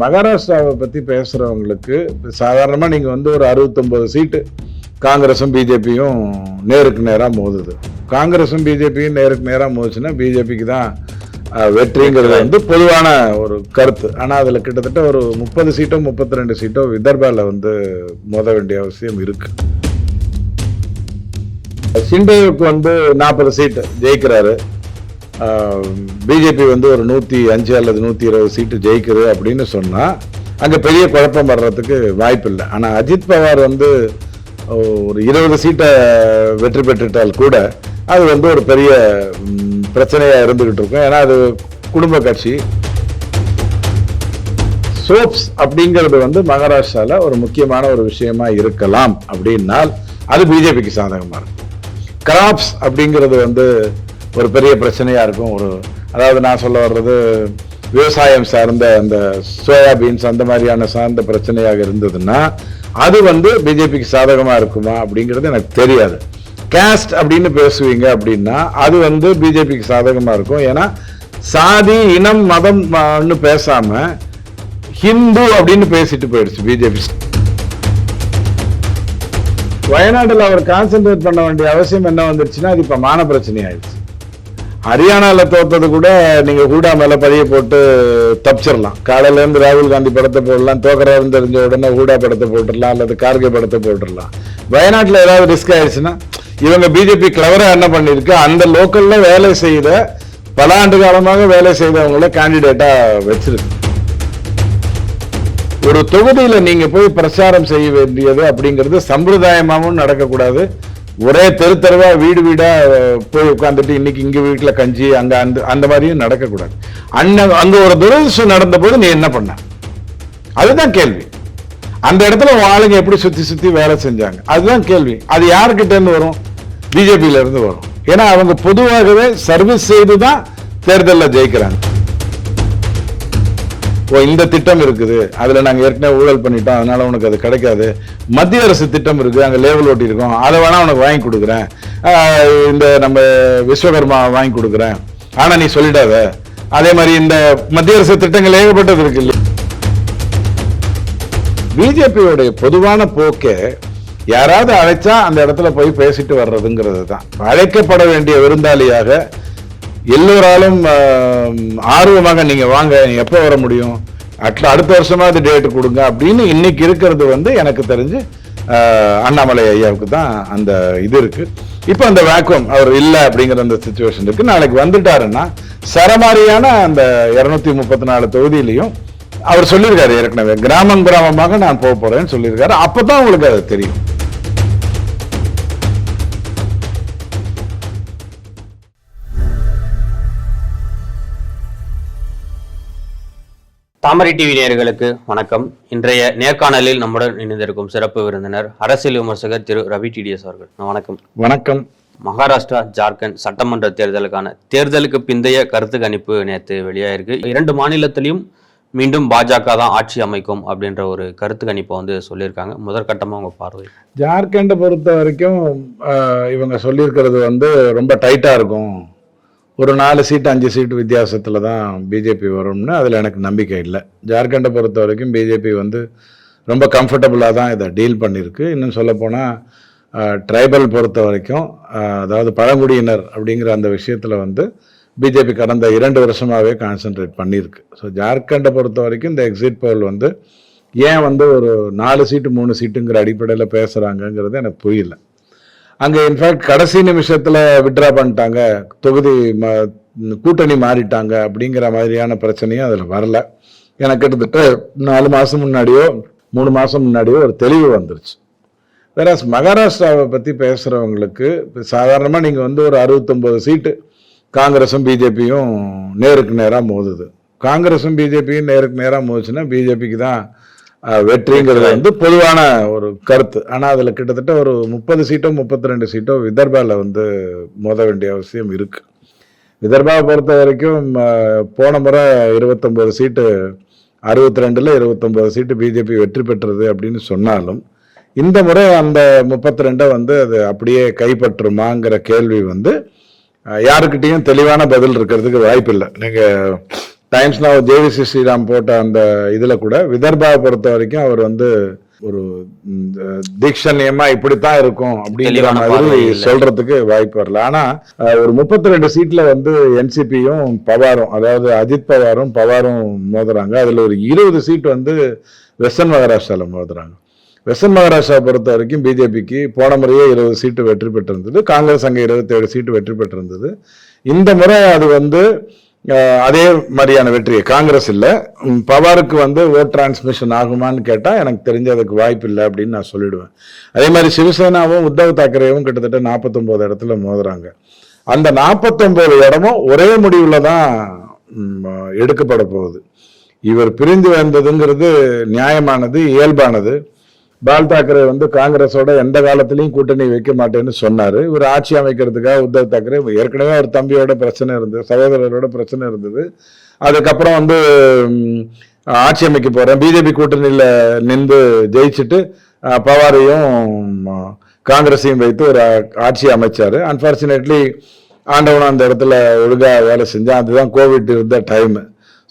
மகாராஷ்டிராவை பற்றி பேசுகிறவங்களுக்கு சாதாரணமாக நீங்கள் வந்து ஒரு அறுபத்தொம்பது சீட்டு காங்கிரஸும் பிஜேபியும் நேருக்கு நேராக மோதுது. காங்கிரஸும் பிஜேபியும் நேருக்கு நேராக மோதுச்சுன்னா பிஜேபிக்கு தான் வெற்றிங்கிறது வந்து பொதுவான ஒரு கருத்து. ஆனால் அதில் கிட்டத்தட்ட ஒரு முப்பது சீட்டோ முப்பத்தி ரெண்டு சீட்டோ விதர்பாவில் வந்து மோத வேண்டிய அவசியம் இருக்கு. சிண்டேவுக்கு வந்து நாற்பது சீட்டு ஜெயிக்கிறாரு. பிஜேபி வந்து ஒரு நூற்றி அஞ்சு அல்லது நூற்றி இருபது சீட்டு ஜெயிக்கிறது அப்படின்னு சொன்னால் அங்கே பெரிய குழப்பம் வர்றதுக்கு வாய்ப்பு இல்லை ஆனால் அஜித் பவார் வந்து ஒரு இருபது சீட்டை வெற்றி பெற்றுட்டால் கூட அது வந்து ஒரு பெரிய பிரச்சனையாக இருந்துக்கிட்டு இருக்கும். ஏன்னா அது குடும்ப கட்சி. சோப்ஸ் அப்படிங்கிறது வந்து மகாராஷ்டிராவில் ஒரு முக்கியமான ஒரு விஷயமா இருக்கலாம். அப்படின்னால் அது பிஜேபிக்கு சாதகமா இருக்கும். கிராப்ஸ் அப்படிங்கிறது வந்து ஒரு பெரிய பிரச்சனையாக இருக்கும். ஒரு அதாவது நான் சொல்ல வர்றது விவசாயம் சார்ந்த அந்த சோயாபீன்ஸ் அந்த மாதிரியான சார்ந்த பிரச்சனையாக இருந்ததுன்னா அது வந்து பிஜேபிக்கு சாதகமாக இருக்குமா அப்படிங்கிறது எனக்கு தெரியாது. கேஸ்ட் அப்படின்னு பேசுவீங்க அப்படின்னா அது வந்து பிஜேபிக்கு சாதகமாக இருக்கும். ஏன்னா சாதி இனம் மதம்னு பேசாமல் ஹிந்து அப்படின்னு பேசிட்டு போயிடுச்சு பிஜேபி. வயநாட்டில் அவர் கான்சென்ட்ரேட் பண்ண வேண்டிய அவசியம் என்ன வந்துருச்சுன்னா அது இப்போ மான பிரச்சனை ஆயிடுச்சு ஹரியானாவில் தோத்தது கூட நீங்கள் ஹூடா மேலே பதிய போட்டு தப்பிச்சிடலாம் காலையிலேருந்து ராகுல் காந்தி படத்தை போடலாம். தோக்கறாருன்னு தெரிஞ்ச உடனே ஹூடா படத்தை போட்டுடலாம் அல்லது கார்கே படத்தை போட்டுடலாம். வயநாட்டில் ஏதாவது ரிஸ்க் ஆயிடுச்சுன்னா இவங்க பிஜேபி கிளவராக என்ன பண்ணியிருக்கு? அந்த லோக்கல்ல வேலை செய்த பல ஆண்டு காலமாக வேலை செய்தவங்கள கேண்டிடேட்டாக வச்சிருக்கு. ஒரு தொகுதியில் நீங்கள் போய் பிரச்சாரம் செய்ய வேண்டியது அப்படிங்கிறது சம்பிரதாயமாகவும் நடக்கக்கூடாது. ஒரே தெரு தெருவா வீடு வீடா போய் உட்காந்துட்டு இன்னைக்கு இங்க வீட்டுல கஞ்சி அங்க அந்த அந்த மாதிரியும் நடக்கக்கூடாது. அன்ன அங்க ஒரு துரதிருஷ்டம் நடந்த போது நீ என்ன பண்ண? அதுதான் கேள்வி. அந்த இடத்துல ஆளுங்க எப்படி சுத்தி சுத்தி வேலை செஞ்சாங்க? அதுதான் கேள்வி. அது யாருக்கிட்ட இருந்து வரும்? பிஜேபியில இருந்து வரும். ஏன்னா அவங்க பொதுவாகவே சர்வீஸ் செய்து தான் தேர்தலில் ஜெயிக்கிறாங்க. ஓ இந்த திட்டம் இருக்குது. அதுல நாங்க ஏற்கனவே ஊழல் பண்ணிட்டோம். அதனால உனக்கு அது கிடைக்காது. மத்திய அரசு திட்டம் இருக்கு அங்க லேபிள் ஓட்டி இருக்கும் அதை வேணா உனக்கு வாங்கி கொடுக்குறேன். இந்த நம்ம விஸ்வகர்மா வாங்கி கொடுக்குறேன். ஆனா நீ சொல்லிடாத. அதே மாதிரி இந்த மத்திய அரசு திட்டங்கள் ஏகப்பட்டது இருக்கு இல்லையா? பிஜேபியோடைய பொதுவான போக்கே யாராவது அழைச்சா அந்த இடத்துல போய் பேசிட்டு வர்றதுங்கிறது தான். அழைக்கப்பட வேண்டிய விருந்தாளியாக எல்லோராலும் ஆர்வமாக நீங்க வாங்க நீங்க எப்போ வர முடியும்? அட்ல அடுத்த வருஷமாவது டேட் கொடுங்க அப்படின்னு இன்னைக்கு இருக்கிறது வந்து எனக்கு தெரிஞ்சு அண்ணாமலை ஐயாவுக்கு தான் அந்த இது இருக்கு. இப்போ அந்த வேக்குவம் அவர் இல்லை அப்படிங்கிற அந்த சுச்சுவேஷன் இருக்கு. நாளைக்கு வந்துட்டாருன்னா சரமாரியான அந்த இருநூத்தி முப்பத்தி நாலு தொகுதியிலையும் அவர் சொல்லியிருக்காரு ஏற்கனவே. கிராமம் கிராமமாக நான் போக போறேன்னு சொல்லியிருக்காரு. அப்பதான் உங்களுக்கு அது தெரியும். தாமரை டிவி நேயர்களுக்கு வணக்கம். இன்றைய நேர்காணலில் நம்முடன் இணைந்திருக்கும் சிறப்பு விருந்தினர் அரசியல் விமர்சகர் திரு ரவி டிடிஎஸ் அவர்கள். வணக்கம். வணக்கம். மகாராஷ்டிரா ஜார்க்கண்ட் சட்டமன்ற தேர்தலுக்கான தேர்தலுக்கு பிந்தைய கருத்து கணிப்பு நேற்று வெளியாயிருக்கு. இரண்டு மாநிலத்திலையும் மீண்டும் பாஜக தான் ஆட்சி அமைக்கும் அப்படின்ற ஒரு கருத்து கணிப்பை வந்து சொல்லியிருக்காங்க. முதற்கட்டமா உங்க பார்வை? ஜார்க்கண்டை பொறுத்த வரைக்கும் இவங்க சொல்லியிருக்கிறது வந்து ரொம்ப டைட்டா இருக்கும். ஒரு நாலு சீட்டு அஞ்சு சீட்டு வித்தியாசத்தில் தான் பிஜேபி வரும்னு அதில் எனக்கு நம்பிக்கை இல்லை. ஜார்க்கண்டை பொறுத்த வரைக்கும் பிஜேபி வந்து ரொம்ப கம்ஃபர்டபுளாக தான் இதை டீல் பண்ணியிருக்கு. இன்னும் சொல்லப்போனால் ட்ரைபல் பொறுத்த வரைக்கும் அதாவது பழங்குடியினர் அப்படிங்கிற அந்த விஷயத்தில் வந்து பிஜேபி கடந்த இரண்டு வருஷமாகவே கான்சென்ட்ரேட் பண்ணியிருக்கு. ஸோ ஜார்க்கண்டை பொறுத்த வரைக்கும் இந்த எக்ஸிட் போல் வந்து ஏன் வந்து ஒரு நாலு சீட்டு மூணு சீட்டுங்கிற அடிப்படையில் பேசுகிறாங்கங்கிறது எனக்கு புரியல. அங்கே இன்ஃபேக்ட் கடைசி நிமிஷத்தில் விட்ரா பண்ணிட்டாங்க. தொகுதி ம கூட்டணி மாறிட்டாங்க அப்படிங்கிற மாதிரியான பிரச்சனையும் அதில் வரல. எனக்கு கிட்டத்தட்ட நாலு மாதம் முன்னாடியோ மூணு மாதம் முன்னாடியோ ஒரு தெளிவு வந்துருச்சு. வேற மகாராஷ்டிராவை பற்றி பேசுகிறவங்களுக்கு சாதாரணமாக நீங்கள் வந்து ஒரு அறுபத்தொம்போது சீட்டு காங்கிரஸும் பிஜேபியும் நேருக்கு நேராக மோதுது. காங்கிரஸும் பிஜேபியும் நேருக்கு நேராக மோதுச்சுன்னா பிஜேபிக்கு தான் வெற்றிங்கிறது வந்து பொதுவான ஒரு கருத்து. ஆனால் அதில் கிட்டத்தட்ட ஒரு முப்பது சீட்டோ முப்பத்தி ரெண்டு சீட்டோ விதர்பாவில் வந்து மோத வேண்டிய அவசியம் இருக்கு. விதர்பாவை பொறுத்த வரைக்கும் போன முறை இருபத்தொம்போது சீட்டு அறுபத்தி ரெண்டில் இருபத்தொம்போது சீட்டு பிஜேபி வெற்றி பெற்றது அப்படின்னு சொன்னாலும் இந்த முறை அந்த முப்பத்தி ரெண்டை வந்து அது அப்படியே கைப்பற்றுமாங்கிற கேள்வி வந்து யாருக்கிட்டேயும் தெளிவான பதில் இருக்கிறதுக்கு வாய்ப்பில்லை. நீங்கள் டைம்ஸ் now ஜேவிசி ஸ்ரீராம் போட்ட அந்த இதுல கூட விதர்பாவை பொறுத்த வரைக்கும் அவர் வந்து ஒரு தீக்ஷண்யமா இப்படித்தான் இருக்கும் அப்படிங்கிற மாதிரி. சொல்றதுக்கு வாய்ப்பு வரல. ஆனா ஒரு முப்பத்தி ரெண்டு சீட்ல வந்து என்சிபியும் பவாரும் அதாவது அஜித் பவாரும் பவாரும் மோதுறாங்க. அதுல ஒரு இருபது சீட் வந்து வெஸ்டர்ன் மகாராஷ்டிரால மோதுறாங்க. வெஸ்டர்ன் மகாராஷ்டிரா பொறுத்த வரைக்கும் பிஜேபிக்கு போன முறையே இருபது சீட்டு வெற்றி பெற்றிருந்தது. காங்கிரஸ் அங்கே இருபத்தேழு சீட்டு வெற்றி பெற்றிருந்தது. இந்த முறை அது வந்து அதே மாதிரியான வெற்றியை. காங்கிரஸ் இல்லை. பவாருக்கு வந்து ஓட் டிரான்ஸ்மிஷன் ஆகுமான்னு கேட்டால் எனக்கு தெரிஞ்ச அதுக்கு வாய்ப்பு இல்லை அப்படின்னு நான் சொல்லிடுவேன். அதே மாதிரி சிவசேனாவும் உத்தவ் தாக்கரேவும் கிட்டத்தட்ட 49 இடத்துல மோதுறாங்க. அந்த 49 இடமும் ஒரே முடிவில் தான் எடுக்கப்பட போகுது. இவர் பிரிந்து வந்ததுங்கிறது நியாயமானது இயல்பானது. பால் தாக்கரே வந்து காங்கிரஸோட எந்த காலத்திலையும் கூட்டணி வைக்க மாட்டேன்னு சொன்னார். இவர் ஆட்சி அமைக்கிறதுக்காக உத்தவ் தாக்கரே ஏற்கனவே அவர் தம்பியோட பிரச்சனை இருந்தது சகோதரரோட பிரச்சனை இருந்தது. அதுக்கப்புறம் வந்து ஆட்சி அமைக்க போகிறேன் பிஜேபி கூட்டணியில் நின்று ஜெயிச்சுட்டு பவாரையும் காங்கிரஸையும் வைத்து ஒரு ஆட்சி அமைச்சார். அன்ஃபார்ச்சுனேட்லி ஆண்டவன் அந்த இடத்துல ஒழுங்காக வேலை செஞ்சான் அதுதான் கோவிட் இருந்த டைமு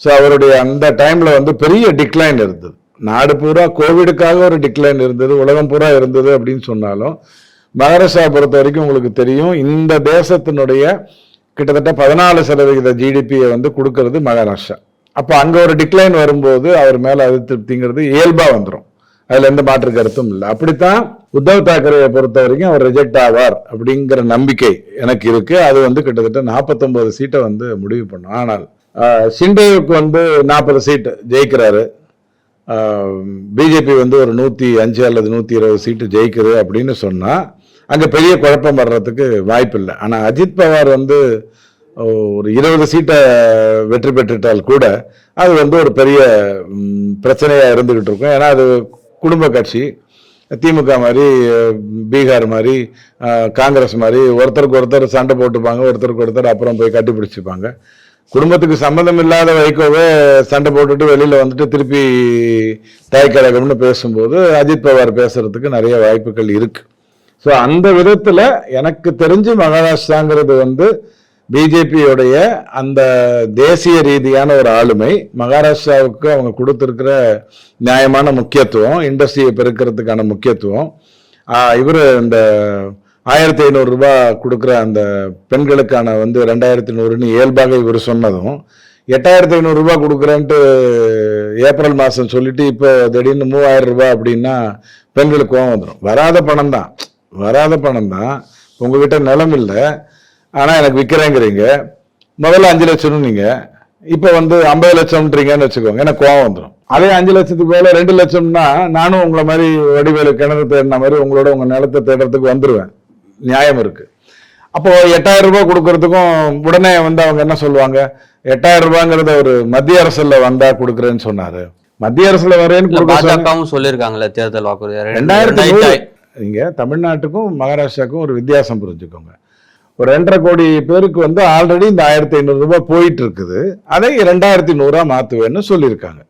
ஸோ அவருடைய அந்த டைமில் வந்து பெரிய டிக்ளைன் இருந்தது. நாடு பூரா கோவிடுக்காக ஒரு டிக்ளைன் இருந்தது உலகம் பூரா இருந்தது அப்படின்னு சொன்னாலும் மகாராஷ்டிரா பொறுத்த வரைக்கும் உங்களுக்கு தெரியும் இந்த தேசத்தினுடைய கிட்டத்தட்ட பதினாலு சதவிகித ஜிடிபியை வந்து கொடுக்கறது மகாராஷ்டிரா. அப்போ அங்கே ஒரு டிக்ளைன் வரும்போது அவர் மேலே அது திருப்திங்கிறது இயல்பாக வந்துடும் அதில் எந்த மாற்று கருத்தும் இல்லை. அப்படித்தான் உத்தவ் தாக்கரேயை பொறுத்த வரைக்கும் அவர் ரிஜெக்ட் ஆவார் அப்படிங்கிற நம்பிக்கை எனக்கு இருக்கு. அது வந்து கிட்டத்தட்ட 49 சீட்டை வந்து முடிவு பண்ணும். ஆனால் ஆஹ், ஷிண்டேவுக்கு வந்து நாற்பது சீட்டு ஜெயிக்கிறாரு. பிஜேபி வந்து ஒரு நூற்றி அஞ்சு அல்லது நூற்றி இருபது சீட்டு ஜெயிக்குது அப்படின்னு சொன்னால் அங்கே பெரிய குழப்பம் வர்றதுக்கு வாய்ப்பு இல்லை ஆனால் அஜித் பவார் வந்து ஒரு இருபது சீட்டை வெற்றி பெற்றுட்டால் கூட அது வந்து ஒரு பெரிய பிரச்சனையாக இருந்துக்கிட்டு இருக்கும். ஏன்னா அது குடும்ப கட்சி. திமுக மாதிரி பீகார் மாதிரி காங்கிரஸ் மாதிரி ஒருத்தருக்கு ஒருத்தர் சண்டை போட்டுப்பாங்க ஒருத்தருக்கு ஒருத்தர் அப்புறம் போய் கட்டி பிடிச்சிப்பாங்க. குடும்பத்துக்கு சம்மந்தம் இல்லாத வைகோவே சண்டை போட்டுட்டு வெளியில வந்துட்டு திருப்பி தாய் கழகம்னு பேசும்போது அஜித் பவார் பேசுறதுக்கு நிறைய வாய்ப்புகள் இருக்கு. ஸோ அந்த விதத்துல எனக்கு தெரிஞ்சு மகாராஷ்டிராங்கிறது வந்து பிஜேபியோடைய அந்த தேசிய ரீதியான ஒரு ஆளுமை. மகாராஷ்டிராவுக்கு அவங்க கொடுத்துருக்கிற நியாயமான முக்கியத்துவம் இண்டஸ்ட்ரியை பெருக்கிறதுக்கான முக்கியத்துவம். இவர் இந்த ஆயிரத்தி ஐநூறு ரூபாய் கொடுக்குற அந்த பெண்களுக்கான வந்து ரெண்டாயிரத்தி நூறுன்னு இயல்பாக இவர் சொன்னதும் எட்டாயிரத்தி ஐநூறு ரூபாய் கொடுக்குறேன்ட்டு ஏப்ரல் மாதம் சொல்லிட்டு இப்போ திடீர்னு மூவாயிரம் ரூபாய் அப்படின்னா பெண்களுக்கு கோவம் வந்துடும் வராத பணம் தான் வராத பணம் தான் உங்ககிட்ட நிலம் இல்லை. ஆனால் எனக்கு விற்கிறேங்கிறீங்க முதல்ல அஞ்சு லட்சம்னு நீங்கள் இப்போ வந்து ஐம்பது லட்சம்ன்றீங்கன்னு வச்சுக்கோங்க. எனக்கு கோவம் வந்துடும் அதே அஞ்சு லட்சத்துக்கு மேலே ரெண்டு லட்சம்னா நானும் உங்களை மாதிரி வடிவேலு கிணறு தேடின மாதிரி உங்களோட உங்கள் நிலத்தை தேடுறதுக்கு வந்துடுவேன் நியாயம் இருக்கு. அப்போ எட்டாயிரம் ரூபாய் கொடுக்கறதுக்கும் உடனே வந்து அவங்க என்ன சொல்லுவாங்க? எட்டாயிரம் ரூபாங்கிறத ஒரு மத்திய அரசுல வந்தா கொடுக்குறேன்னு சொன்னாரு. மத்திய அரசுல வரேன்னு பாஜகவும் சொல்லியிருக்காங்கல்ல தேர்தல் வாக்குறுதி. ரெண்டாயிரத்தி தமிழ்நாட்டுக்கும் மகாராஷ்டிராவுக்கும் ஒரு வித்தியாசம் புரிஞ்சுக்கோங்க. ஒரு ரெண்டரை கோடி பேருக்கு வந்து ஆல்ரெடி இந்த ஆயிரத்தி ஐநூறு ரூபாய் போயிட்டு இருக்குது. அதை ரெண்டாயிரத்தி நூறா மாத்துவேன்னு சொல்லியிருக்காங்க.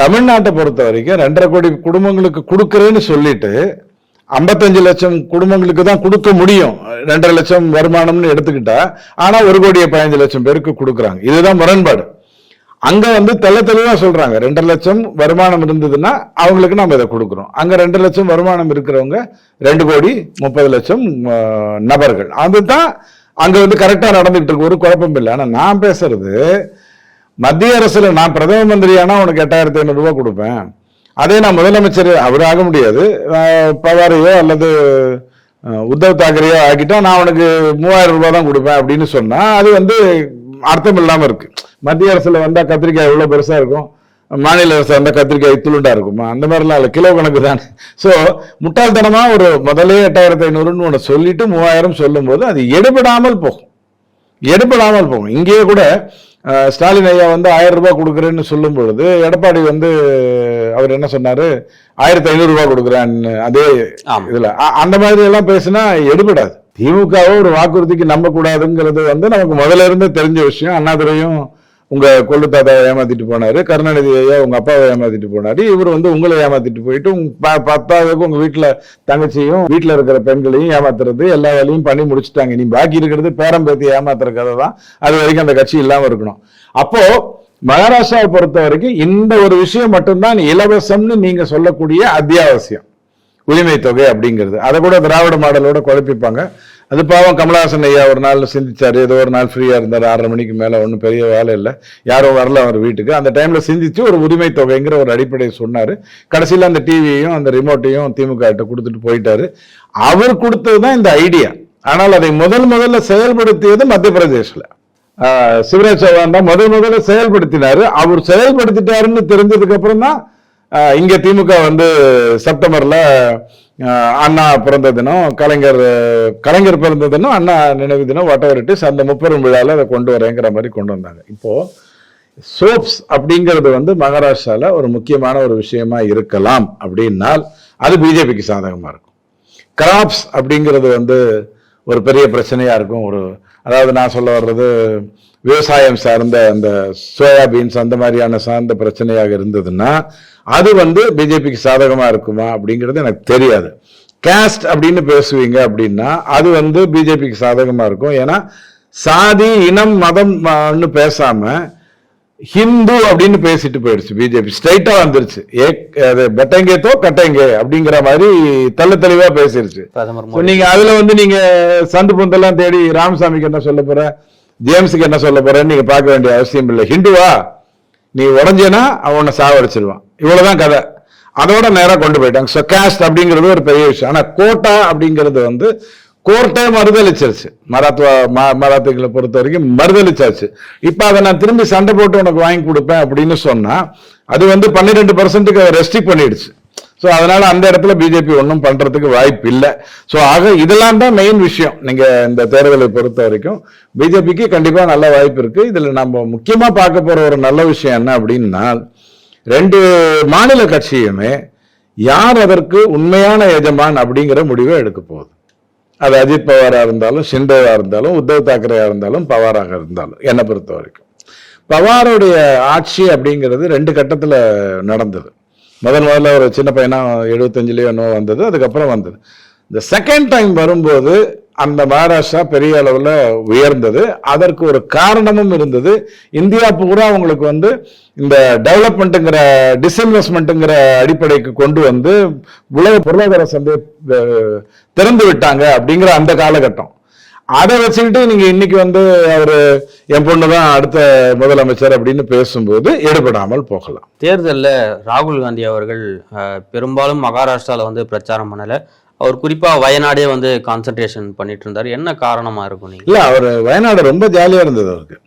தமிழ்நாட்டை பொறுத்த வரைக்கும் ரெண்டரை கோடி குடும்பங்களுக்கு கொடுக்கறேன்னு சொல்லிட்டு ஐம்பத்தஞ்சு லட்சம் குடும்பங்களுக்கு தான் கொடுக்க முடியும். ரெண்டரை லட்சம் வருமானம்னு எடுத்துக்கிட்டா ஆனா ஒரு கோடியே பதினஞ்சு லட்சம் பேருக்கு கொடுக்குறாங்க. இதுதான் முரண்பாடு. அங்க வந்து தெள்ள தெளிவா சொல்றாங்க. ரெண்டரை லட்சம் வருமானம் இருந்ததுன்னா அவங்களுக்கு நம்ம இதை கொடுக்குறோம். அங்க ரெண்டு லட்சம் வருமானம் இருக்கிறவங்க ரெண்டு கோடி முப்பது லட்சம் நபர்கள். அதுதான் அங்க வந்து கரெக்டா நடந்துகிட்டு இருக்கு. ஒரு குழப்பம் இல்லை. ஆனா நான் பேசுறது மத்திய அரசுல நான் பிரதம மந்திரியானா உனக்கு எட்டாயிரத்தி ஐநூறுரூவா கொடுப்பேன். அதே நான் முதலமைச்சர் அவர் ஆக முடியாது பவாரையோ அல்லது உத்தவ் தாக்கரேயோ ஆக்கிட்டா நான் உனக்கு மூவாயிரம் ரூபாய் தான் கொடுப்பேன் அப்படின்னு சொன்னா அது வந்து அர்த்தம் இல்லாமல் இருக்கு. மத்திய அரசுல வந்தா கத்திரிக்காய் எவ்வளோ பெருசா இருக்கும்? மாநில அரசு அந்த கத்திரிக்காய் துளுண்டா இருக்குமா? அந்த மாதிரிலாம் இல்லை கிலோ கணக்கு தானே. ஸோ முட்டாள்தனமாக ஒரு முதலே எட்டாயிரத்தி ஐநூறுன்னு ஒன்று சொல்லிட்டு மூவாயிரம் சொல்லும்போது அது எடுபடாமல் போகும். எடுபடாமல் போகும். இங்கேயே கூட ஸ்டாலின் ஐயா வந்து ஆயிரம் ரூபாய் கொடுக்குறேன்னு சொல்லும் பொழுது எடப்பாடி வந்து அவர் என்ன சொன்னாரு? ஆயிரத்தி ஐநூறு ரூபாய் கொடுக்குறேன்னு அதே இதுல. அந்த மாதிரி எல்லாம் பேசினா எடுபடாது. திமுகவை ஒரு வாக்குறுதிக்கு நம்ப கூடாதுங்கிறது வந்து நமக்கு முதல்ல இருந்து தெரிஞ்ச விஷயம். அண்ணாதுரையும் உங்க கொள்ளு தாத்தாவை ஏமாத்திட்டு போனாரு கருணாநிதி ஐயா உங்க அப்பாவை ஏமாத்திட்டு போனாரு இவர் வந்து உங்களை ஏமாத்திட்டு போயிட்டு உங்க பத்தாவதுக்கு உங்க வீட்டுல தங்கச்சியும் வீட்டுல இருக்கிற பெண்களையும் ஏமாத்துறது எல்லா வேலையும் பண்ணி முடிச்சுட்டாங்க. நீ பாக்கி இருக்கிறது பேரம்பேத்தி ஏமாத்துற கதை தான் அது வரைக்கும் அந்த கட்சி இல்லாம இருக்கணும். அப்போ மகாராஷ்டிராவை பொறுத்த வரைக்கும் இந்த ஒரு விஷயம் மட்டும்தான் இலவசம்னு நீங்க சொல்லக்கூடிய அத்தியாவசியம். உரிமை தொகை அப்படிங்கிறது. அதை கூட திராவிட மாடலோட குழப்பிப்பாங்க. அது பாவம் கமலஹாசன் ஐயா ஒரு நாள் சிந்திச்சார். ஏதோ ஒரு நாள் ஃப்ரீயாக இருந்தார். ஆறரை மணிக்கு மேலே ஒன்றும் பெரிய வேலை இல்லை. யாரும் வரல அவர் வீட்டுக்கு. அந்த டைமில் சிந்திச்சு ஒரு உரிமை தொகைங்கிற ஒரு அடிப்படையை சொன்னார். கடைசியில் அந்த டிவியையும் அந்த ரிமோட்டையும் திமுக கிட்ட கொடுத்துட்டு போயிட்டார். அவர் கொடுத்தது தான் இந்த ஐடியா ஆனால் அதை முதல் முதல்ல செயல்படுத்தியது மத்திய பிரதேசில் சிவராஜ் சௌகான் தான் முதல் முதல்ல செயல்படுத்தினார். அவர் செயல்படுத்திட்டாருன்னு தெரிஞ்சதுக்கப்புறம் தான் இங்கே திமுக வந்து செப்டம்பரில் அண்ணா பிறந்த தினம் கலைஞர் கலைஞர் பிறந்த தினம் அண்ணா நினைவு தினம் வட்டவரிட்டு அந்த முப்பெரும் விழாவில் அதை கொண்டு வரேங்கிற மாதிரி கொண்டு வந்தாங்க. இப்போது சோப்ஸ் அப்படிங்கிறது வந்து மகாராஷ்டிராவில் ஒரு முக்கியமான ஒரு விஷயமா இருக்கலாம் அப்படின்னால் அது பிஜேபிக்கு சாதகமாக இருக்கும். கிராப்ஸ் அப்படிங்கிறது வந்து ஒரு பெரிய பிரச்சனையாக இருக்கும். ஒரு அதாவது நான் சொல்ல வர்றது விவசாயம் சார்ந்த அந்த சோயாபீன்ஸ் அந்த மாதிரியான சார்ந்த பிரச்சனையாக இருந்ததுன்னா அது வந்து பிஜேபிக்கு சாதகமா இருக்குமா அப்படிங்கிறது எனக்கு தெரியாது. கேஸ்ட் அப்படின்னு பேசுவீங்க அப்படின்னா அது வந்து பிஜேபிக்கு சாதகமா இருக்கும். ஏன்னா சாதி இனம் மதம்னு பேசாம ஹிந்து அப்படின்னு பேசிட்டு போயிடுச்சு பிஜேபி. ஸ்ட்ரைட்டா வந்துருச்சு. ஏ அது பெட்டங்கேத்தோ கட்டங்க அப்படிங்கிற மாதிரி தெள்ள தெளிவா பேசிருச்சு. நீங்க அதுல வந்து நீங்க சந்து பொந்தெல்லாம் தேடி ராமசாமிக்கு என்ன சொல்ல போற? ஜேம்ஸுக்கு என்ன சொல்ல போறேன்னு நீங்க பார்க்க வேண்டிய அவசியம் இல்லை. ஹிண்டுவா நீ உடஞ்சேனா அவன் உன்னை சாவடிச்சிருவான். இவ்வளவுதான் கதை. அதோட நேராக கொண்டு போயிட்டாங்க. ஸோ கேஸ்ட் அப்படிங்கிறது ஒரு பெரிய விஷயம். ஆனா கோட்டா அப்படிங்கிறது வந்து கோர்ட்டே மறுதளிச்சிருச்சு மராத்வா ம- மராத்திகளை பொறுத்த வரைக்கும் மறுதளிச்சாச்சு இப்ப அதை நான் திரும்பி சண்டை போட்டு உனக்கு வாங்கி கொடுப்பேன் அப்படின்னு சொன்னா அது வந்து பன்னிரெண்டு பர்சன்ட்டுக்கு ரெஸ்ட்ரிக்ட் பண்ணிடுச்சு. ஸோ அதனால அந்த இடத்துல பிஜேபி ஒன்றும் பண்றதுக்கு வாய்ப்பு இல்லை. ஸோ ஆக இதெல்லாம் தான் மெயின் விஷயம். நீங்க இந்த தேர்தலை பொறுத்த வரைக்கும் பிஜேபிக்கு கண்டிப்பா நல்ல வாய்ப்பு இருக்கு. இதுல நம்ம முக்கியமா பார்க்க போற ஒரு நல்ல விஷயம் என்ன அப்படின்னா ரெண்டு மாநில கட்சியுமே யார் அதற்கு உண்மையான எஜமான் அப்படிங்கிற முடிவை எடுக்க போகுது. அது அஜித் பவாராக இருந்தாலும் ஷிண்டேவாக இருந்தாலும் உத்தவ் தாக்கரேயா இருந்தாலும் பவாராக இருந்தாலும் என்னை பொறுத்த வரைக்கும். பவாருடைய ஆட்சி அப்படிங்கிறது ரெண்டு கட்டத்தில் நடந்தது. முதல் முதல்ல ஒரு சின்ன பையனா எழுபத்தஞ்சிலேயோ என்னவோ வந்தது அதுக்கப்புறம் வந்தது. இந்த செகண்ட் டைம் வரும்போது அந்த மகாராஷ்டிரா பெரிய அளவில் உயர்ந்தது. அதற்கு ஒரு காரணமும் இருந்தது. இந்தியா பூரா அவங்களுக்கு வந்து இந்த டெவலப்மெண்ட்டுங்கிற டிஸ்இன்வெஸ்ட்மெண்ட்டுங்கிற அடிப்படைக்கு கொண்டு வந்து உலக பொருளாதார சந்தை திறந்து விட்டாங்க அப்படிங்கிற அந்த காலகட்டம். அதை வச்சுக்கிட்டு நீங்க இன்னைக்கு வந்து அவரு என் பொண்ணு தான் அடுத்த முதலமைச்சர் அப்படின்னு பேசும்போது எடுபடாமல் போகலாம். தேர்தலில் ராகுல் காந்தி அவர்கள் பெரும்பாலும் மகாராஷ்டிரால வந்து பிரச்சாரம் பண்ணல. அவர் குறிப்பா வயநாடே வந்து கான்சென்ட்ரேஷன் பண்ணிட்டு இருந்தாரு. என்ன காரணமா இருக்கும் இல்ல அவர் வயநாடு ரொம்ப ஜாலியா இருந்தது அவருக்கு.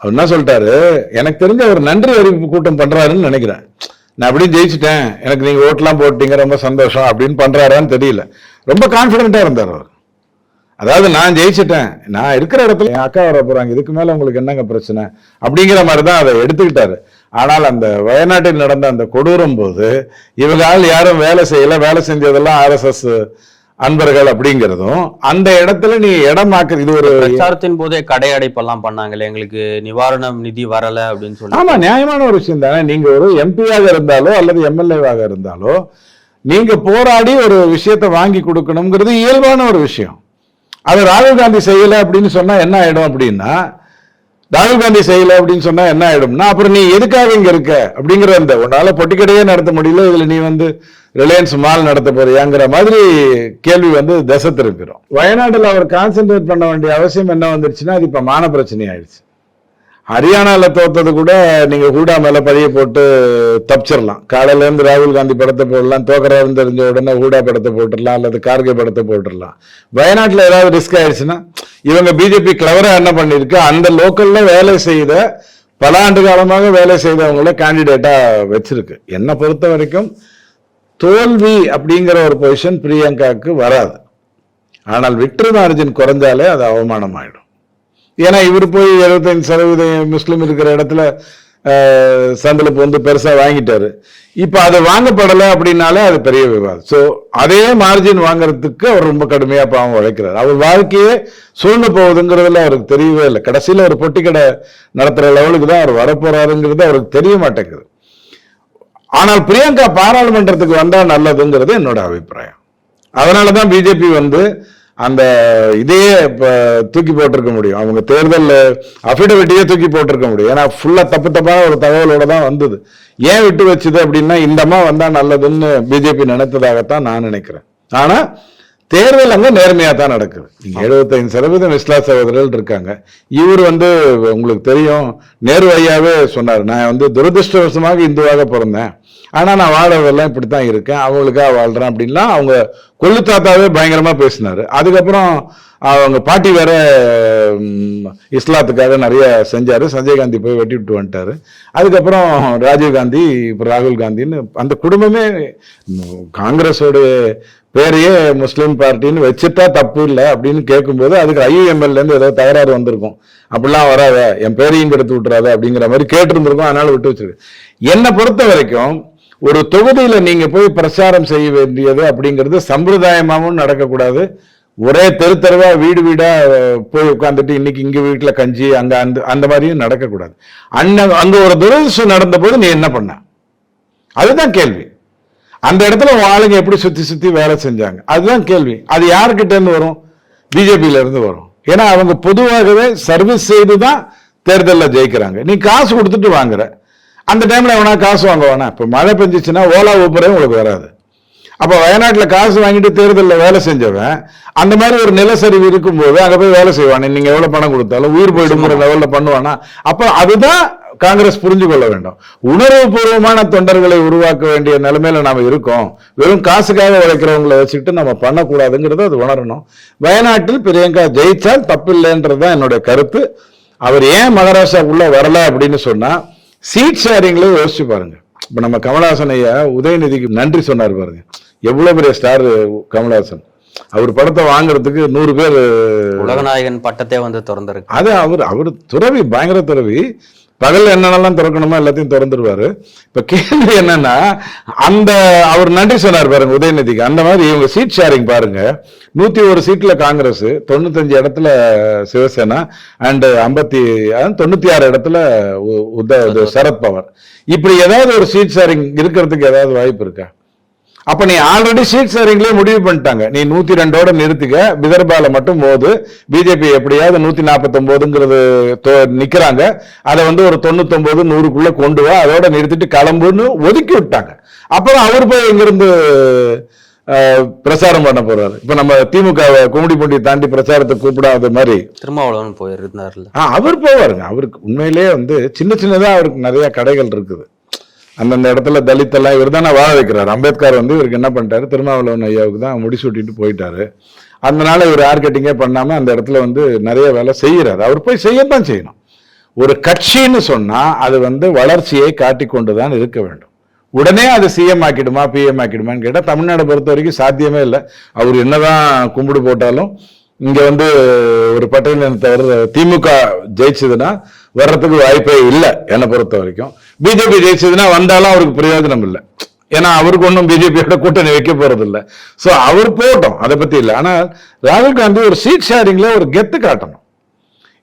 அவர் என்ன சொல்லிட்டாரு? எனக்கு தெரிஞ்ச ஒரு நன்றி அறிவிப்பு கூட்டம் பண்றாருன்னு நினைக்கிறேன். நான் அப்படியே ஜெயிச்சிட்டேன். எனக்கு நீங்க ஓட்டெல்லாம் போட்டீங்க ரொம்ப சந்தோஷம் அப்படின்னு பண்றாரான்னு தெரியல. ரொம்ப கான்பிடண்டா இருந்தார் அவர். அதாவது நான் ஜெயிச்சிட்டேன் நான் இருக்கிற இடத்துல என் அக்கா வர போறாங்க இதுக்கு மேல உங்களுக்கு என்னங்க பிரச்சனை? அப்படிங்கிற மாதிரி தான் அதை எடுத்துக்கிட்டாரு. ஆனால் அந்த வயநாட்டில் நடந்த அந்த கொடூரம் போது இவங்க ஆள் யாரும் வேலை செய்யல வேலை செஞ்சதெல்லாம் ஆர்எஸ்எஸ் அன்பர்கள் அப்படிங்கிறதும் அந்த இடத்துல நீ இடம் மாக்குறது இது ஒரு பிரச்சாரத்தின் போதே கடை அடைப்பெல்லாம் பண்ணாங்களே எங்களுக்கு நிவாரணம் நிதி வரல அப்படின்னு சொல்லி ஆமா நியாயமான ஒரு விஷயம் தானே நீங்க ஒரு எம்பியாக இருந்தாலோ அல்லது எம்எல்ஏவாக இருந்தாலோ நீங்க போராடி ஒரு விஷயத்தை வாங்கி கொடுக்கணுங்கிறது இயல்பான ஒரு விஷயம். அது ராகுல் காந்தி செய்யலை அப்படின்னு சொன்னால் என்ன ஆகிடும் அப்படின்னா ராகுல் காந்தி செய்யலை அப்படின்னு சொன்னால் என்ன ஆகிடும்னா அப்புறம் நீ எதுக்காக இங்கே இருக்க? அப்படிங்கிற அந்த உன்னால் பொட்டிக்கடையே நடத்த முடியல இதில் நீ வந்து ரிலையன்ஸ் மால் நடத்த போறியாங்கிற மாதிரி கேள்வி வந்து திசை திருப்பிடும் வயநாட்டில் அவர் கான்சென்ட்ரேட் பண்ண வேண்டிய அவசியம் என்ன வந்துருச்சுன்னா அது இப்போ மான பிரச்சனை ஆயிடுச்சு. ஹரியானால தோத்தது கூட நீங்கள் ஹூடா மேலே பதிய போட்டு தப்பிச்சிடலாம் காலையிலேருந்து ராகுல் காந்தி படத்தை போடலாம். தோக்கறாருன்னு தெரிஞ்ச உடனே ஹூடா படத்தை போட்டுடலாம் அல்லது கார்கே படத்தை போட்டுடலாம் வயநாட்டில் ஏதாவது ரிஸ்க் ஆயிடுச்சுன்னா இவங்க பிஜேபி கிளவராக என்ன பண்ணியிருக்கு அந்த லோக்கலில் வேலை செய்த பல ஆண்டு காலமாக வேலை செய்தவங்கள கேண்டிடேட்டாக வச்சிருக்கு. என்னை பொறுத்த வரைக்கும் தோல்வி அப்படிங்கிற ஒரு பொசிஷன் பிரியங்காவுக்கு வராது. ஆனால் விக்டர் மார்ஜின் குறைஞ்சாலே அது அவமானம் ஆயிடும் ஏன்னா இவர் போய் எழுபத்தஞ்சு சதவீதம் முஸ்லீம் இருக்கிற இடத்துல சந்தில் வந்து பெருசா வாங்கிட்டாரு. இப்ப அது வாங்கப்படலை அப்படின்னாலே அது பெரிய விவாதம். ஸோ அதே மார்ஜின் வாங்குறதுக்கு அவர் ரொம்ப கடுமையா பாவம் உழைக்கிறார். அவர் வாழ்க்கையே சூழ்ந்து போகுதுங்கிறதுல அவருக்கு தெரியவே இல்லை. கடைசியில ஒரு பொட்டி கடை நடத்துற லெவலுக்கு தான் அவர் வரப்போறாருங்கிறது அவருக்கு தெரிய மாட்டேங்குது. ஆனால் பிரியங்கா பாராளுமன்றத்துக்கு வந்தா நல்லதுங்கிறது என்னோட அபிப்பிராயம். அதனாலதான் பிஜேபி வந்து அந்த இதையே இப்போ தூக்கி போட்டிருக்க முடியும். அவங்க தேர்தல் அஃபிடவிட்டியே தூக்கி போட்டிருக்க முடியும். ஏன்னா ஃபுல்லா தப்பு தப்பான ஒரு தகவலோட தான் வந்தது. ஏன் விட்டு வச்சுது அப்படின்னா இந்தமா வந்தால் வந்தா நல்லதுன்னு பிஜேபி நினைத்ததாகத்தான் நான் நினைக்கிறேன். ஆனா தேர்தல் அங்க நேர்மையா தான் நடக்குது. எழுபத்தைந்து சதவீதம் இஸ்லா சகோதரர்கள் இருக்காங்க. இவர் வந்து உங்களுக்கு தெரியும் நேர்வழியாகவே சொன்னார் நான் வந்து துரதிருஷ்டவசமாக இந்துவாக பிறந்தேன். ஆனா நான் வாழறதெல்லாம் இப்படித்தான் இருக்கேன். அவங்களுக்காக வாழ்றேன் அப்படின்லாம் அவங்க கொள்ளு தாத்தாவே பயங்கரமா பேசினாரு. அதுக்கப்புறம் அவங்க பாட்டி வேற இஸ்லாத்துக்காக நிறைய செஞ்சாரு. சஞ்சய் காந்தி போய் வெட்டி விட்டு வந்துட்டாரு. அதுக்கப்புறம் ராஜீவ் காந்தி இப்போ ராகுல் காந்தின்னு அந்த குடும்பமே காங்கிரஸோட பேரையே முஸ்லீம் பார்ட்டின்னு வச்சுட்டா தப்பு இல்லை அப்படின்னு கேட்கும்போது அதுக்கு ஐயுஎம்எல்லேருந்து ஏதோ தகராறு வந்திருக்கும். அப்படிலாம் வராத என் பேரையும் கெடுத்து விட்டுறாத அப்படிங்கிற மாதிரி கேட்டிருந்திருக்கும். அதனால விட்டு வச்சிருக்கு. என்னை பொறுத்த வரைக்கும் ஒரு தொகுதியில் நீங்க போய் பிரச்சாரம் செய்ய வேண்டியது அப்படிங்கிறது சம்பிரதாயமாகவும் நடக்கக்கூடாது. ஒரே தெரு தெருவா வீடு வீடா போய் உட்காந்துட்டு இன்னைக்கு இங்க வீட்டில் கஞ்சி அங்க அந்த அந்த மாதிரியும் நடக்கக்கூடாது. அன்ன அங்க ஒரு துரதிருஷ்டம் நடந்தபோது நீ என்ன பண்ண? அதுதான் கேள்வி. அந்த இடத்துல உன் ஆளுங்க எப்படி சுத்தி சுத்தி வேலை செஞ்சாங்க? அதுதான் கேள்வி. அது யாருக்கிட்ட இருந்து வரும்? பிஜேபியில இருந்து வரும். ஏன்னா அவங்க பொதுவாகவே சர்வீஸ் செய்து தான் தேர்தலில் ஜெயிக்கிறாங்க. நீ காசு கொடுத்துட்டு வாங்குற. அந்த டைம்ல எவனா காசு வாங்க வேணாம் இப்ப மழை பெஞ்சிச்சுன்னா ஓலா ஊப்பரே உங்களுக்கு வராது. அப்ப வயநாட்டுல காசு வாங்கிட்டு தேர்தலில் வேலை செஞ்சவன் அந்த மாதிரி ஒரு நிலச்சரிவு இருக்கும்போது அங்க போய் வேலை செய்வானே. நீங்க எவ்வளவு பணம் கொடுத்தாலும் உயிர் போயிடுங்கிற லெவல்ல பண்ணுவானா? அப்ப அதுதான் காங்கிரஸ் புரிஞ்சு கொள்ள வேண்டும். உணர்வுபூர்வமான தொண்டர்களை உருவாக்க வேண்டிய நிலைமையில நாம இருக்கோம். வெறும் காசுக்காக உழைக்கிறவங்களை வச்சுக்கிட்டு நம்ம பண்ணக்கூடாதுங்கிறத அது உணரணும். வயநாட்டில் பிரியங்கா ஜெயிச்சால் தப்பில்லைன்றதுதான் என்னுடைய கருத்து. அவர் ஏன் மகாராஷ்டிராக்குள்ள வரல அப்படின்னு சொன்னா சீட் ஷேரிங்ல யோசிச்சு பாருங்க. இப்ப நம்ம கமலஹாசன் ஐயா உதயநிதிக்கு நன்றி சொன்னார் பாருங்க. எவ்வளவு பெரிய ஸ்டார் கமலஹாசன். அவர் படத்தை வாங்குறதுக்கு நூறு பேர் உலகநாயகன் பட்டத்தை வந்து திறந்திருக்கு. அது அவர் அவர் துறவி பயங்கர துறவி. பகல் என்னென்னலாம் திறக்கணுமோ எல்லாத்தையும் திறந்துருவாரு. இப்ப கேள்வி என்னன்னா அந்த அவர் நன்றி சொன்னார் பாருங்க உதயநிதிக்கு. அந்த மாதிரி இவங்க சீட் ஷேரிங் பாருங்க. நூத்தி ஒரு சீட்ல காங்கிரஸ் தொண்ணூத்தஞ்சு இடத்துல சிவசேனா அண்ட் ஐம்பத்தி தொண்ணூத்தி ஆறு இடத்துல உ- உத்த இது சரத்பவார். இப்படி ஏதாவது ஒரு சீட் ஷேரிங் இருக்கிறதுக்கு ஏதாவது வாய்ப்பு இருக்கா? அப்ப நீ ஆல்ரெடி சீட் ஷேரிங்லயே முடிவு பண்ணிட்டாங்க. நீ நூத்தி ரெண்டோட நிறுத்திக்க விதர்பால மட்டும் போது. பிஜேபி எப்படியாவது நூத்தி நாற்பத்தி ஒன்பதுங்கிறது நிக்கிறாங்க. அதை வந்து ஒரு தொண்ணூத்தொன்பது நூறுக்குள்ள கொண்டு வா. அதோட நிறுத்திட்டு கிளம்புன்னு ஒதுக்கி விட்டாங்க. அப்புறம் அவர் போய் இங்கிருந்து பிரச்சாரம் பண்ண போறாரு. இப்ப நம்ம திமுக கும்மிடி பூண்டி தாண்டி பிரச்சாரத்தை கூப்பிடாத மாதிரி. திருமாவளவன் போயிருந்தார்ல அவர் போவாருங்க. அவருக்கு உண்மையிலேயே வந்து சின்ன சின்னதா அவருக்கு நிறைய கடைகள் இருக்குது. அந்தந்த இடத்துல தலித்தெல்லாம் இவர் தானே வாழ வைக்கிறார். அம்பேத்கர் வந்து இவருக்கு என்ன பண்ணிட்டாரு? திருமாவளவன் ஐயாவுக்கு தான் முடிசூட்டிட்டு போயிட்டாரு. அதனால இவர் மார்க்கெட்டிங்கே பண்ணாம அந்த இடத்துல வந்து நிறைய வேலை செய்கிறாரு. அவர் போய் செய்யத்தான் செய்யணும். ஒரு கட்சின்னு சொன்னா அது வந்து வளர்ச்சியை காட்டி கொண்டு தான் இருக்க வேண்டும். உடனே அது சிஎம் ஆக்கிடுமா பிஎம் ஆக்கிடுமான்னு கேட்டால் தமிழ்நாடு பொறுத்த வரைக்கும் சாத்தியமே இல்லை. அவர் என்னதான் கும்பிடு போட்டாலும் இங்கே வந்து ஒரு பட்டியலினத்தவர் திமுக ஜெயிச்சதுன்னா வர்றதுக்கு வாய்ப்பே இல்லை என்னை பொறுத்த வரைக்கும். பிஜேபி ஜெயிச்சதுன்னா வந்தாலும் அவருக்கு பிரயோஜனம் இல்லை. ஏன்னா அவருக்கு ஒன்றும் பிஜேபியோட கூட்டணி வைக்க போறது இல்லை. ஸோ அவர் போகட்டும் அதை பத்தி இல்லை. ஆனால் ராகுல் காந்தி ஒரு சீட் ஷேரிங்ல ஒரு கெத்து காட்டணும்.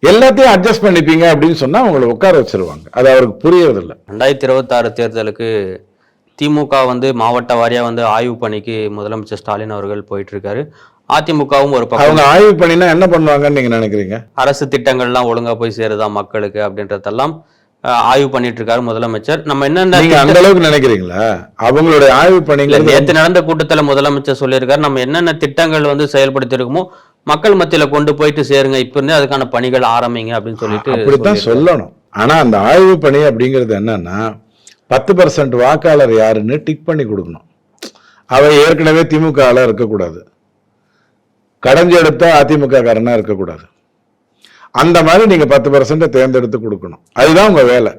எல்லாத்தையும் அட்ஜஸ்ட் பண்ணிப்பீங்க அப்படின்னு சொன்னா அவங்களை உட்கார வச்சிருவாங்க. அது அவருக்கு புரியறதில்லை. ரெண்டாயிரத்தி இருபத்தாறு தேர்தலுக்கு திமுக வந்து மாவட்ட வாரியா வந்து ஆய்வு பணிக்கு முதலமைச்சர் ஸ்டாலின் அவர்கள் போயிட்டு இருக்காரு அதிமுகவும் ஒரு பக்கம். அவங்க ஆய்வு பண்ணினா என்ன பண்ணுவாங்கன்னு நீங்க நினைக்கிறீங்க? அரசு திட்டங்கள்லாம் ஒழுங்கா போய் சேருதா மக்களுக்கு அப்படின்றதெல்லாம் ஆய்வு பண்ணிட்டு இருக்காரு முதலமைச்சர். நம்ம என்னென்ன அந்த அளவுக்கு நினைக்கிறீங்களா? அவங்களுடைய ஆய்வு பணிங்கிறது நேத்து நடந்த கூட்டத்துல முதலமைச்சர் சொல்லியிருக்காரு நம்ம என்னென்ன திட்டங்கள் வந்து செயல்படுத்தி இருக்கோமோ மக்கள் மத்தியில கொண்டு போயிட்டு சேருங்க இப்ப இருந்தே அதுக்கான பணிகள் ஆரம்பிங்க அப்படின்னு சொல்லிட்டு அப்படித்தான். சொல்லணும். ஆனா அந்த ஆய்வு பணி அப்படிங்கிறது என்னன்னா பத்து பர்சன்ட் வாக்காளர் யாருன்னு டிக் பண்ணி கொடுக்கணும். அவ ஏற்கனவே திமுக ஆளா இருக்கக்கூடாது. கடைஞ்செடுத்த அதிமுக காரனா இருக்கக்கூடாது. அந்த மாதிரி நீங்க பத்து பர்சன்ட் தேர்ந்தெடுத்து கொடுக்கணும். அதுதான் உங்க வேலை.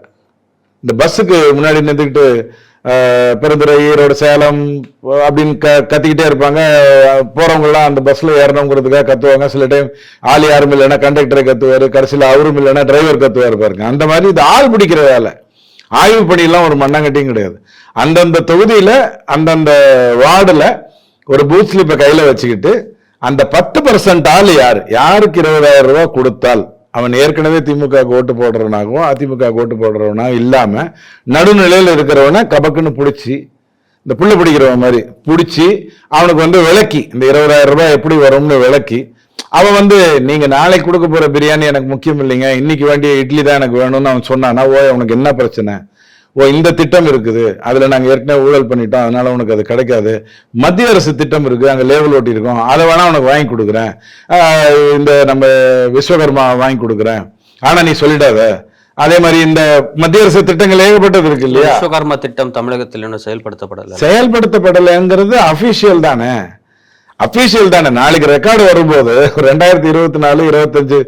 இந்த பஸ்ஸுக்கு முன்னாடி நின்றுக்கிட்டு பெருந்துறை ஈரோடு சேலம் அப்படின்னு க கத்திக்கிட்டே இருப்பாங்க. போகிறவங்களாம் அந்த பஸ்ல ஏறணுங்கிறதுக்காக கத்துவாங்க. சில டைம் ஆள் யாரும் இல்லைன்னா கண்டக்டரை கத்துவாரு கடைசியில் அவரும் இல்லைன்னா டிரைவர் கத்துவாரு பாருங்க. அந்த மாதிரி இது ஆள் பிடிக்கிற வேலை. ஆய்வு பணியெல்லாம் ஒரு மண்ணாங்கட்டியும் கிடையாது. அந்தந்த தொகுதியில அந்தந்த வார்டில் ஒரு பூத் ஸ்லிப்பை கையில் வச்சுக்கிட்டு அந்த பத்து பர்சன்ட் ஆள் யார்? யாருக்கு இருபதாயிரம் ரூபா கொடுத்தால் அவன் ஏற்கனவே திமுக ஓட்டு போடுறவனாகவும் அதிமுக ஓட்டு போடுறவனா இல்லாமல் நடுநிலையில் இருக்கிறவனை கபக்குன்னு பிடிச்சி இந்த புள்ள பிடிக்கிறவன் மாதிரி பிடிச்சி அவனுக்கு வந்து விளக்கி இந்த இருபதாயிரம் ரூபாய் எப்படி வரும்னு விளக்கி அவன் வந்து நீங்க நாளைக்கு கொடுக்க போற பிரியாணி எனக்கு முக்கியம் இல்லைங்க இன்னைக்கு வேண்டிய இட்லி தான் எனக்கு வேணும்னு அவன் சொன்னானா ஓ அவனுக்கு என்ன பிரச்சனை? ஓ இந்த திட்டம் இருக்குது. அதுல நாங்க ஏற்கனவே ஊழல் பண்ணிட்டோம். அதனால உனக்கு அது கிடைக்காது. மத்திய அரசு திட்டம் இருக்கு. அங்க ஒட்டி இருக்கோம் அதை வேணா உனக்கு வாங்கி கொடுக்குறேன். இந்த நம்ம விஸ்வகர்மா வாங்கி கொடுக்குறேன். ஆனா நீ சொல்லிடாத. அதே மாதிரி இந்த மத்திய அரசு திட்டங்கள் ஏகப்பட்டது இருக்கு இல்லையா? விஸ்வகர்மா திட்டம் தமிழகத்தில் இன்னும் செயல்படுத்தப்படல. செயல்படுத்தப்படலைங்கிறது அபிஷியல் தானே. அபிஷியல் தானே. நாளைக்கு ரெக்கார்டு வரும்போது ரெண்டாயிரத்தி இருபத்தி நாலு இருபத்தஞ்சு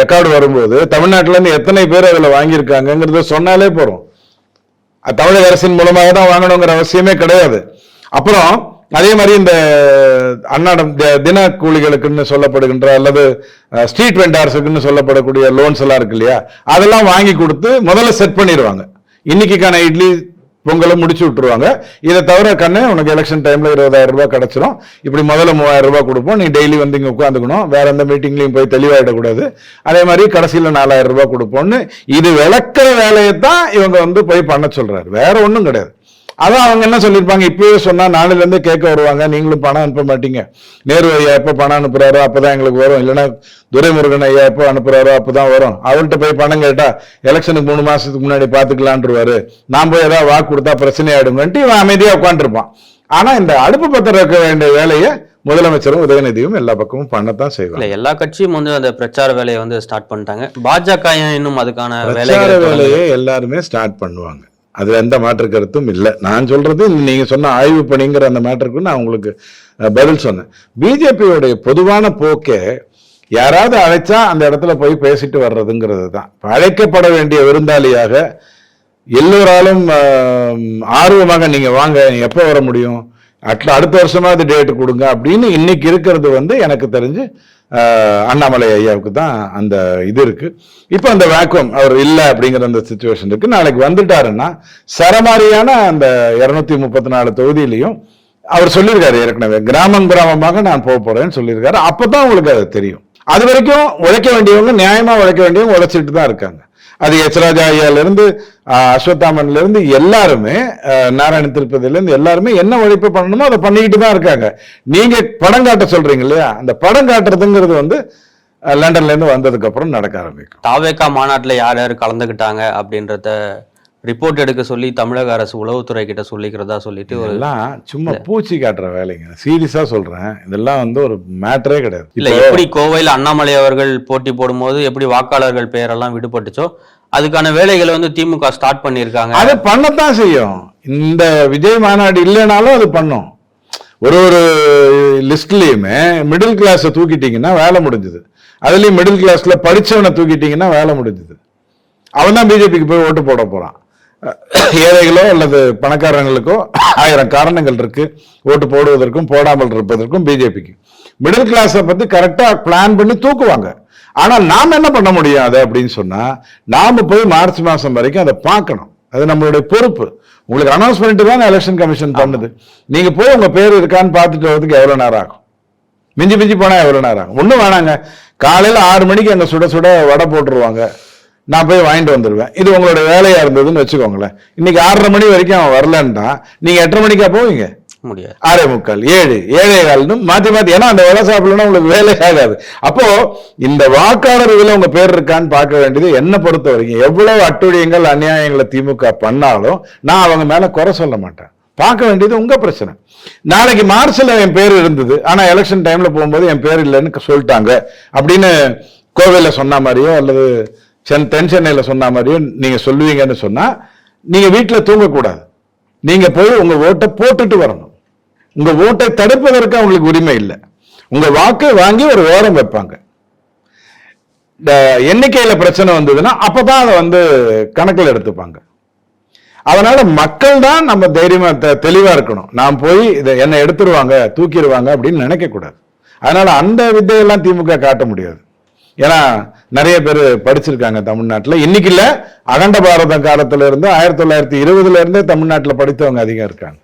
ரெக்கார்டு வரும்போது தமிழ்நாட்டுல இருந்து எத்தனை பேர் அதுல வாங்கியிருக்காங்கிறத சொன்னாலே போறோம். அது தமிழக அரசின் மூலமாக தான் வாங்கணுங்கிற அவசியமே கிடையாது. அப்புறம் அதே மாதிரி இந்த அன்னாடம் தின கூலிகளுக்குன்னு சொல்லப்படுகின்ற அல்லது ஸ்ட்ரீட் வெண்டார்ஸுக்குன்னு சொல்லப்படக்கூடிய லோன்ஸ் எல்லாம் இருக்கு இல்லையா? அதெல்லாம் வாங்கி கொடுத்து முதல்ல செட் பண்ணிடுவாங்க. இன்னைக்குக்கான இட்லி பொங்கலை முடிச்சு விட்டுருவாங்க. இதை தவிர கண்ணு உனக்கு எலெக்ஷன் டைம்ல இருபதாயிரம் ரூபாய் கிடைச்சிரும். இப்படி முதல்ல மூவாயிரம் ரூபாய் கொடுப்போம். நீ டெய்லி வந்து இங்கே உட்காந்துக்கணும். வேற எந்த மீட்டிங்லையும் போய் தெளிவாயிடக்கூடாது அதே மாதிரி கடைசியில் நாலாயிரம் ரூபாய் கொடுப்போம்னு. இது விளக்குற வேலையை தான் இவங்க வந்து போய் பண்ண சொல்றாரு. வேற ஒன்றும் கிடையாது. அதான் அவங்க என்ன சொல்லியிருப்பாங்க? இப்பயே சொன்னா நாளைல இருந்தே கேட்க வருவாங்க. நீங்களும் பணம் அனுப்ப மாட்டீங்க. நேரு ஐயா எப்ப பணம் அனுப்புறாரோ அப்பதான் எங்களுக்கு வரும். இல்லைன்னா துரைமுருகன் ஐயா எப்ப அனுப்புறாரோ அப்பதான் வரும். அவர்கிட்ட போய் பணம் கேட்டா எலெக்ஷனுக்கு மூணு மாசத்துக்கு முன்னாடி பாத்துக்கலான்ருவாரு நான் போய் ஏதாவது வாக்கு கொடுத்தா பிரச்சனை ஆயிடுங்கன்ட்டு இவன் அமைதியா உட்காந்துருப்பான் ஆனா இந்த அடுப்பு பத்திரம் வைக்க வேண்டிய வேலையை முதலமைச்சரும் உதயநிதியும் எல்லா பக்கமும் பண்ணத்தான் செய்வாங்க. எல்லா கட்சியும் வந்து அந்த பிரச்சார வேலையை வந்து ஸ்டார்ட் பண்ணிட்டாங்க. பாஜக இன்னும் அதுக்கான? வேலையை எல்லாருமே ஸ்டார்ட் பண்ணுவாங்க. அது எந்த மாற்று கருத்தும் இல்லை. நான் சொல்றது நீங்க சொன்ன ஆய்வு பணிங்கிற அந்த மேட்டருக்கு நான் உங்களுக்கு பதில் சொன்னேன். பிஜேபியோடைய பொதுவான போக்கே யாராவது அழைச்சா அந்த இடத்துல போய் பேசிட்டு வர்றதுங்கிறது தான். அழைக்கப்பட வேண்டிய விருந்தாளியாக எல்லோராலும் ஆர்வமாக நீங்க வாங்க எப்போ வர முடியும்? அட்ல அடுத்த வருஷமாவது டேட்டு கொடுங்க அப்படின்னு இன்னைக்கு இருக்கிறது வந்து எனக்கு தெரிஞ்சு அண்ணாமலை ஐயாவுக்கு தான் அந்த இது இருக்கு. இப்போ அந்த வேக்குவம் அவர் இல்லை அப்படிங்கிற அந்த சுச்சுவேஷன் இருக்கு. நாளைக்கு வந்துட்டாருன்னா சரமாரியான அந்த இருநூத்தி முப்பத்தி நாலு தொகுதியிலையும் அவர் சொல்லியிருக்காரு ஏற்கனவே கிராமம் கிராமமாக நான் போக போறேன்னு சொல்லியிருக்காரு. அப்பதான் உங்களுக்கு அது தெரியும். அது வரைக்கும் உழைக்க வேண்டியவங்க நியாயமா உழைக்க வேண்டியவங்க உழைச்சிட்டு தான் இருக்காங்க. அது எச் ராஜா ஐயால இருந்து எல்லாருமே நாராயண திருப்பதியிலேருந்து எல்லாருமே என்ன உழைப்பு பண்ணணுமோ அதை பண்ணிக்கிட்டு தான் இருக்காங்க. நீங்கள் படம் காட்ட சொல்கிறீங்க இல்லையா? அந்த படம் காட்டுறதுங்கிறது வந்து லண்டன்லேருந்து வந்ததுக்கப்புறம் நடக்க ஆரம்பிக்கும். தாவேக்கா மாநாட்டில் யார் யார் கலந்துக்கிட்டாங்க அப்படின்றத ரிப்போர்ட் எடுக்க சொல்லி தமிழக அரசு உளவுத்துறை கிட்ட சொல்லிக்கிறதா சொல்லிட்டு ஒரு இதெல்லாம் சும்மா பூச்சி காட்டுற வேலைங்க. சீரியஸா சொல்றேன். இதெல்லாம் வந்து ஒரு மேட்டரே கிடையாது. இல்ல எப்படி கோவையில் அண்ணாமலை அவர்கள் போட்டி போடும்போது எப்படி வாக்காளர்கள் பெயரெல்லாம் விடுபட்டுச்சோ அதுக்கான வேலைகளை வந்து திமுக ஸ்டார்ட் பண்ணியிருக்காங்க. அது பண்ணத்தான் செய்யும். இந்த விஜய் மாநாடு இல்லைனாலும் அது பண்ணும். ஒரு ஒரு லிஸ்ட்லயுமே மிடில் கிளாஸை தூக்கிட்டீங்கன்னா வேலை முடிஞ்சுது. அதுலயும் மிடில் கிளாஸ்ல படிச்சவனை தூக்கிட்டீங்கன்னா வேலை முடிஞ்சுது. அவன் தான் பிஜேபிக்கு போய் ஓட்டு போட போறான். ஏழைகளோ அல்லது பணக்காரங்களுக்கோ ஆயிரம் காரணங்கள் இருக்கு. ஓட்டு போடுவதற்கும் போடாமல் இருப்பதற்கும் பிஜேபிக்கு. மிடில் கிளாஸை பத்தி கரெக்டா பிளான் பண்ணி தூக்குவாங்க. ஆனால் நாம் என்ன பண்ண முடியும் அப்படின்னு சொன்னால் நாம் போய் மார்ச் மாதம் வரைக்கும் அதை பார்க்கணும். அது நம்மளுடைய பொறுப்பு. உங்களுக்கு அனௌன்ஸ் பண்ணிட்டு தான் எலெக்ஷன் கமிஷன் பண்ணுது. நீங்கள் போய் உங்கள் பேர் இருக்கான்னு பார்த்துட்டு வரதுக்கு எவ்வளோ நேரம் ஆகும்? மிஞ்சி மிஞ்சி போனால் எவ்வளோ நேரம் ஆகும்? ஒன்றும் வேணாங்க. காலையில் ஆறு மணிக்கு அங்கே சுட சுட வடை போட்டுருவாங்க. நான் போய் வாங்கிட்டு வந்துடுவேன் இது உங்களோட வேலையா இருந்ததுன்னு வச்சுக்கோங்களேன். இன்னைக்கு ஆறரை மணி வரைக்கும் அவன் வரலன்னா நீங்க எட்டரை மணிக்கா போவீங்க? முடியாது. ஆறே முக்கால் ஏழு ஏழே கால்னு மாத்தி மாத்தி. ஏன்னா அந்த வேலை சாப்பிடலன்னா உங்களுக்கு வேலை ஆகாது. அப்போ இந்த வாக்காளர் இதுல உங்க பேர் இருக்கான்னு பார்க்க வேண்டியது என்ன பொறுத்த வரைக்கும். எவ்வளவு அட்டுழியங்கள் அநியாயங்களை திமுக பண்ணாலும் நான் அவங்க மேல குறை சொல்ல மாட்டேன். பார்க்க வேண்டியது உங்க பிரச்சனை. நாளைக்கு மார்ச்ல என் பேர் இருந்தது. ஆனா எலெக்ஷன் டைம்ல போகும்போது என் பேர் இல்லைன்னு சொல்லிட்டாங்க. அப்படின்னு கோவையில சொன்ன மாதிரியோ அல்லது சென் தென் சென்னையில் சொன்ன மாதிரியும் நீங்கள் சொல்லுவீங்கன்னு சொன்னால் நீங்கள் வீட்டில் தூங்கக்கூடாது. நீங்கள் போய் உங்கள் ஓட்டை போட்டுட்டு வரணும். உங்கள் ஓட்டை தடுப்பதற்கு அவங்களுக்கு உரிமை இல்லை. உங்கள் வாக்கை வாங்கி ஒரு ஓரம் வைப்பாங்க. இந்த எண்ணிக்கையில் பிரச்சனை வந்ததுன்னா அப்பதான் அதை வந்து கணக்கில் எடுத்துப்பாங்க. அதனால மக்கள் தான் நம்ம தைரியமா தெளிவாக தெளிவா இருக்கணும். நான் போய் இதை என்னை எடுத்துருவாங்க தூக்கிடுவாங்க அப்படின்னு நினைக்க கூடாது அதனால அந்த வித்தையெல்லாம் திமுக காட்ட முடியாது. ஏன்னா நிறைய பேர் படிச்சிருக்காங்க தமிழ்நாட்டில். இன்னைக்கு இல்லை அகண்ட பாரத காலத்துல இருந்து ஆயிரத்தி தொள்ளாயிரத்தி இருபதுல இருந்தே தமிழ்நாட்டில் படித்தவங்க அதிகம் இருக்காங்க.